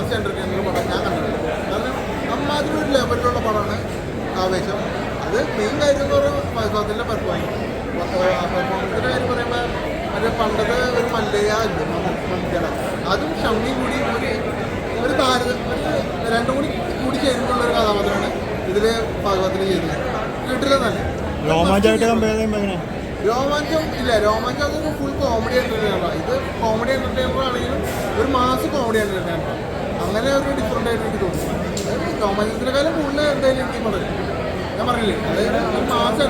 Mass entertainment പടം ഞാൻ കണ്ടിട്ടുണ്ട് കാരണം അമ്മാതിരി ഒരു ലെവലിലുള്ള പടമാണ് ആവേശം. അത് മെയിൻ കാര്യം എന്ന് പറയുമ്പോൾ ഫഹദാദിന്റെ പെർഫോമൻസ് പെർഫോമൻസിന്റെ കാര്യം പറയുമ്പോൾ മറ്റേ പണ്ടത്തെ ഒരു മല്ലയ്യ ഇല്ലേ? അതും ഷമ്മി കൂടി ഒരു ഒരു താര രണ്ടും കൂടി കൂടി ചേരുന്നുള്ള ഒരു കഥാപാത്രമാണ് ഇതിൽ ഭാഗവത്തിൽ ചെയ്തത്. കേട്ടില്ലെന്നല്ലേ തന്നെ രോമാഞ്ചം ഇല്ല. രോമാഞ്ചം അതൊരു ഫുൾ കോമഡി എന്റർടൈനറാണ് ഇത് കോമഡി എന്റർടൈനർ ആണെങ്കിലും ഒരു മാസ് കോമഡി എന്റർടൈനർ അങ്ങനെ ഒരു ഡിഫറെന്റ് ആയിട്ട് എനിക്ക് തോന്നുന്നു രോമാഞ്ചത്തിനെക്കാളും കൂടുതൽ എന്തായാലും എനിക്ക് പറയും ഞാൻ പറഞ്ഞില്ലേ? ഒരു മാസ്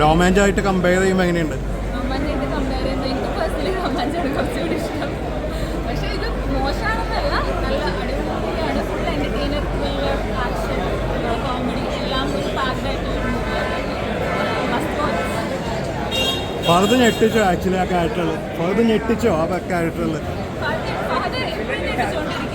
രോമാഞ്ചായിട്ട് കമ്പയർ ചെയ്യുമ്പോൾ എങ്ങനെയുണ്ട്? റൊമാൻസായിട്ട് കമ്പയർ ചെയ്യുമ്പോൾ എനിക്ക് പേഴ്സണലി റൊമാൻസാണ് കുറച്ചുകൂടി ഇഷ്ടം. പക്ഷേ ഇത് മോശമാണെന്നല്ല നല്ല അടിപൊളിയാണ്. ഫുൾ എന്റർടൈനർ ആക്ഷൻ കോമഡി എല്ലാം പാക്ഡായിട്ടുള്ള ഫഹദ് ഞെട്ടിച്ചോ ആക്ച്വലി ആ ക്യാരക്ടറിൽ ഫഹദ് ഞെട്ടിച്ചോ ആ ക്യാരക്ടറിൽ ഫഹദ് എപ്പോഴും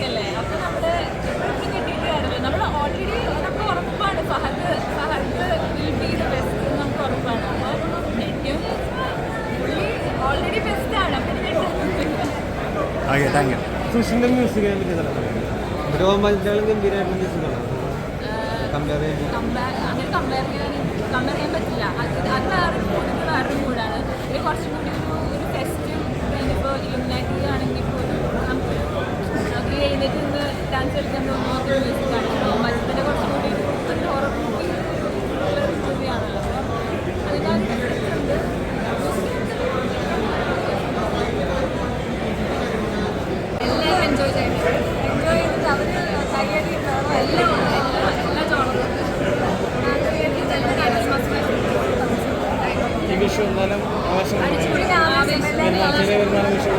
ഓക്കെ താങ്ക് യു സുഷിന്റെ മ്യൂസിക്കിനെ പറ്റി ഗംഭീരമായിട്ടുള്ള മ്യൂസിക്കാണ് കമ്പയർ ചെയ്യുമ്പോൾ കമ്പയർ അങ്ങനെ കമ്പയർ ചെയ്യാൻ കമ്പയർ ചെയ്യാൻ പറ്റില്ല. അത് അത് വേറൊരു മൂഡ് ഇത് വേറൊരു മൂഡാണ് ഇത് കുറച്ചും കൂടി ഒരു ഒരു ഫെസ്റ്റ് ഇപ്പോൾ ഇലുമിനാറ്റി ആണെങ്കിൽ പോലും നമുക്ക് നമുക്ക് എഴുന്നേറ്റ് നിന്ന് ഡാൻസ് കളിക്കാൻ തോന്നുന്നു മ്യൂസിക്കാണ് വിഷു എന്നാലും ചെറിയ പെരുന്നാൾ വിഷു